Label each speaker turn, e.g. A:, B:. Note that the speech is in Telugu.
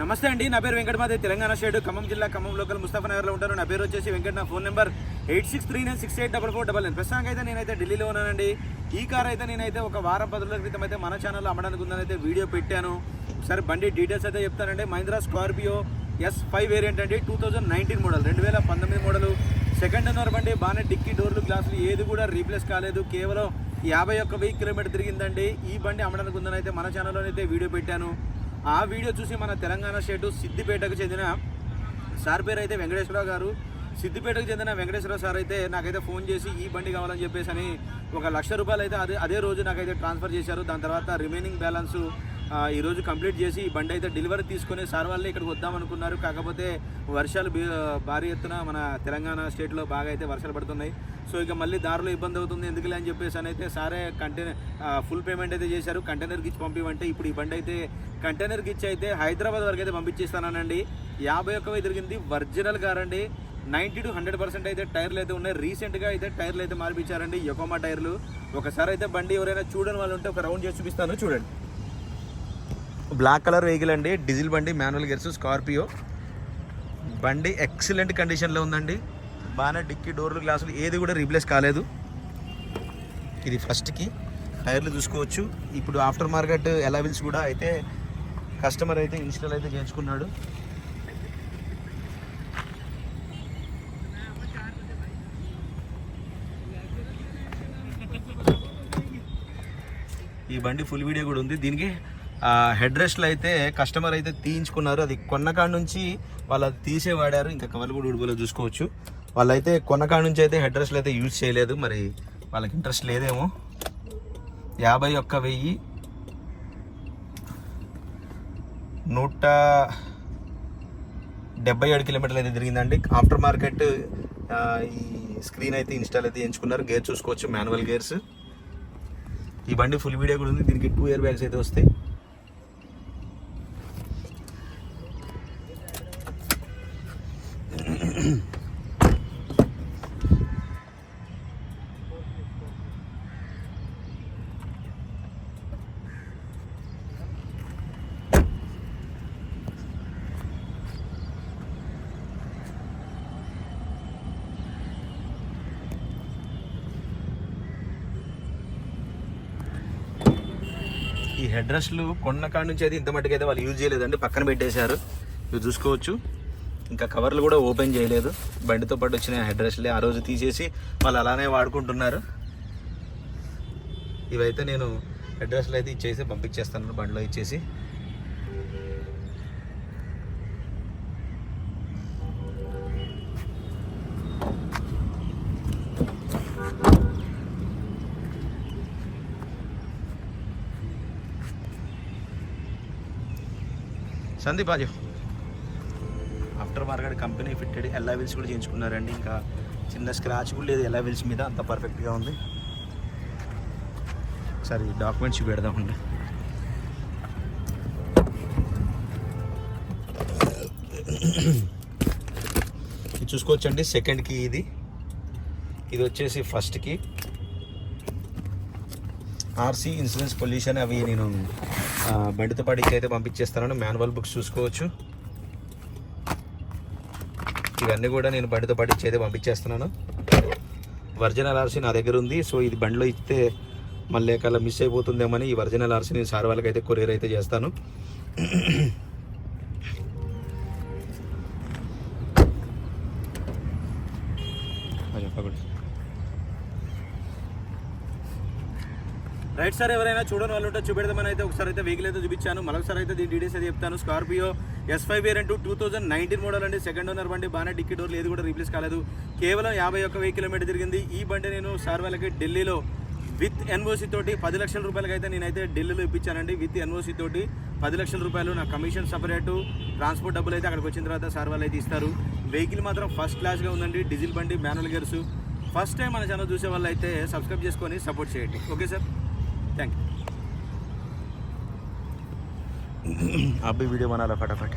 A: నమస్తే అండి నా పేరు వెంకటమాదే తెలంగాణ స్టేట్ ఖమ్మం జిల్లా ఖమ్మం లోకల్ ముస్తాఫా నగర్లో ఉంటాను. నా పేరు వచ్చేసి వెంకట నా phone number eight six three nine six eight double four double nine. ప్రస్తుతానికి అయితే నేనైతే ఢిల్లీలో ఉన్నానండి. ఈ కార్ అయితే నేనైతే ఒక వారం పది రోజుల క్రితం అయితే మన ఛానల్లో అమ్మడానికి ఉందని అయితే వీడియో పెట్టాను. ఒకసారి బండి డీటెయిల్స్ అయితే చెప్తానండి. Mahindra Scorpio S five variant అండి టూ థౌజండ్ నైన్టీన్ మోడల్ రెండు వేల పంతొమ్మిది మోడల్ సెకండ్ ఓనర్ బండి బాగానే డిక్కీ డోర్లు గ్లాసులు ఏది కూడా రీప్లేస్ కాలేదు. కేవలం యాభై ఒక్క వెయ్యి కిలోమీటర్ తిరిగిందండి. ఈ బండి అమ్మడానికి ఉందని అయితే మన ఛానల్లో అయితే వీడియో పెట్టాను. ఆ వీడియో చూసి మన తెలంగాణ స్టేటు సిద్దిపేటకు చెందిన సార్ పేరు అయితే వెంకటేశ్వరరావు గారు. సిద్దిపేటకు చెందిన వెంకటేశ్వరరావు సార్ అయితే నాకైతే ఫోన్ చేసి ఈ బండి కావాలని చెప్పేసి అని ఒక లక్ష రూపాయలు అయితే అదే అదే రోజు నాకైతే ట్రాన్స్ఫర్ చేశారు. దాని తర్వాత రిమైనింగ్ బ్యాలెన్స్ ఈరోజు కంప్లీట్ చేసి ఈ బండి అయితే డెలివరీ తీసుకునే సార్ వాళ్ళే ఇక్కడికి వద్దామనుకున్నారు కాకపోతే వర్షాలు భారీ ఎత్తున మన తెలంగాణ స్టేట్లో బాగా అయితే వర్షాలు పడుతున్నాయి. సో ఇక మళ్ళీ దారిలో ఇబ్బంది అవుతుంది ఎందుకులే అని చెప్పేసి అని అయితే సారే కంటైనర్ ఫుల్ పేమెంట్ అయితే చేశారు. కంటైనర్కి ఇచ్చి పంపివంటే ఇప్పుడు ఈ బండి అయితే కంటైనర్కి ఇచ్చి అయితే హైదరాబాద్ వరకు అయితే పంపించేస్తానండి యాభై ఒక్క తిరిగింది. ఒరిజినల్ కార్ అండి. నైంటీ టు హండ్రెడ్ పర్సెంట్ అయితే టైర్లు అయితే ఉన్నాయి. రీసెంట్గా అయితే టైర్లు అయితే మార్పించారండి. యొకోమా టైర్లు. ఒకసారి అయితే బండి ఎవరైనా చూడని వాళ్ళు ఉంటే ఒక రౌండ్ చేసి చూపిస్తాను. చూడండి. బ్లాక్ కలర్ వెహికల్ అండి. డీజిల్ బండి మాన్యువల్ గేర్స్ స్కార్పియో బండి ఎక్సలెంట్ కండిషన్లో ఉందండి. బాగానే డిక్కీ డోర్లు గ్లాసులు ఏది కూడా రీప్లేస్ కాలేదు. ఇది ఫస్ట్కి టైర్లు చూసుకోవచ్చు. ఇప్పుడు ఆఫ్టర్ మార్కెట్ ఎలవిల్స్ కూడా అయితే కస్టమర్ అయితే ఇన్స్టాల్ అయితే చేయించుకున్నాడు. ఈ బండి ఫుల్ వీడియో కూడా ఉంది. దీనికి హెడ్ రెస్ట్లు అయితే కస్టమర్ అయితే తీయించుకున్నారు. అది కొన్న కాడ నుంచి వాళ్ళు అది తీసే వాడారు. ఇంకా కవర్ కూడా ఉడుపులో చూసుకోవచ్చు. వాళ్ళైతే కొన్న కాడ నుంచి అయితే హెడ్ రెస్ట్లు అయితే యూజ్ చేయలేదు. మరి వాళ్ళకి ఇంట్రెస్ట్ లేదేమో. యాభై ఒక్క వెయ్యి. నూట డెబ్బై ఏడు కిలోమీటర్లు అయితే తిరిగిందండి. ఆఫ్టర్ మార్కెట్ ఈ స్క్రీన్ అయితే ఇన్స్టాల్ అయితే ఎంచుకున్నారు. గేర్ చూసుకోవచ్చు మాన్యువల్ గేర్స్ ఈ బండి ఫుల్ వీడియో కూడా ఉంది. దీనికి టూ ఇయర్ బ్యాగ్స్ అయితే వస్తాయి. ఈ హెడ్ రెస్ట్లు కొన్న కాడ నుంచి అయితే ఇంత మట్టుకు అయితే వాళ్ళు యూజ్ చేయలేదండి. పక్కన పెట్టేశారు. ఇవి చూసుకోవచ్చు. ఇంకా కవర్లు కూడా ఓపెన్ చేయలేదు. బండితో పాటు వచ్చిన హెడ్ రెస్ట్లే ఆ రోజు తీసేసి వాళ్ళు అలానే వాడుకుంటున్నారు. ఇవైతే నేను హెడ్ రెస్ట్లు అయితే ఇచ్చేసి పంపించేస్తాను బండిలో ఇచ్చేసి. సందీప్ ఆజో ఆఫ్టర్ మార్కెట్ కంపెనీ ఫిట్టెడ్ ఎల్లా కూడా చేయించుకున్నారండి. ఇంకా చిన్న స్క్రాచ్ కూడా లేదు ఎల్లా మీద అంత పర్ఫెక్ట్గా ఉంది. ఒకసారి డాక్యుమెంట్స్ పెడదామండి ఇది చూసుకోవచ్చండి సెకండ్కి ఇది. ఇది వచ్చేసి ఫస్ట్కి ఆర్సీ ఇన్సూరెన్స్ పొల్యూషన్ అవి నేను బండితో పాటు అయితే పంపించేస్తాను మాన్యువల్ బుక్స్ చూసుకోవచ్చు. ఇవన్నీ కూడా నేను బండితో పాటు ఇచ్చి అయితే పంపించేస్తున్నాను. ఒరిజినల్ ఆర్సీ నా దగ్గర ఉంది. సో ఇది బండిలో ఇస్తే మళ్ళీ కల్లా మిస్ అయిపోతుందేమని ఈ ఒరిజినల్ ఆర్సీ నేను సార్ వాళ్ళకి అయితే కొరియర్ అయితే చేస్తాను. చెప్పకూడదు రైట్ సార్ ఎవరైనా చూడని వాళ్ళు ఉంటే చూపెడదామని అయితే ఒకసారి అయితే వెహికల్ అయితే చూపించాను. మరొకసారి అయితే దీని డీటెయిల్స్ అయితే చెప్తాను. Scorpio S five variant two thousand nineteen model అండి. సెకండ్ ఓనర్ బండి బాగానే డిక్కీ డోర్లు ఏది కూడా రీప్లేస్ కాలేదు. కేవలం యాభై ఒక్క వెయ్యి కిలోమీటర్ తిరిగింది. ఈ బండి నేను సార్ వాళ్ళకి ఢిల్లీలో విత్ ఎన్ఓసి తోటి పది లక్షల రూపాయలకి అయితే నేనైతే ఢిల్లీలో ఇప్పించానండి. విత్ ఎన్ఓసి తోటి పది లక్షల రూపాయలు. నా కమిషన్ సపరేటు ట్రాన్స్పోర్ట్ డబ్బులు అయితే అక్కడికి వచ్చిన తర్వాత సార్ వాళ్ళు అయితే ఇస్తారు. వెహికల్ మాత్రం ఫస్ట్ క్లాస్గా ఉందండి. డీజిల్ బండి మాన్యువల్ గేర్స్ ఫస్ట్ టైం మన ఛానల్ చూసే వాళ్ళు అయితే సబ్స్క్రైబ్ చేసుకొని సపోర్ట్ చేయండి. ఓకే సార్ थैंक यू आप भी वीडियो बना लो फटाफट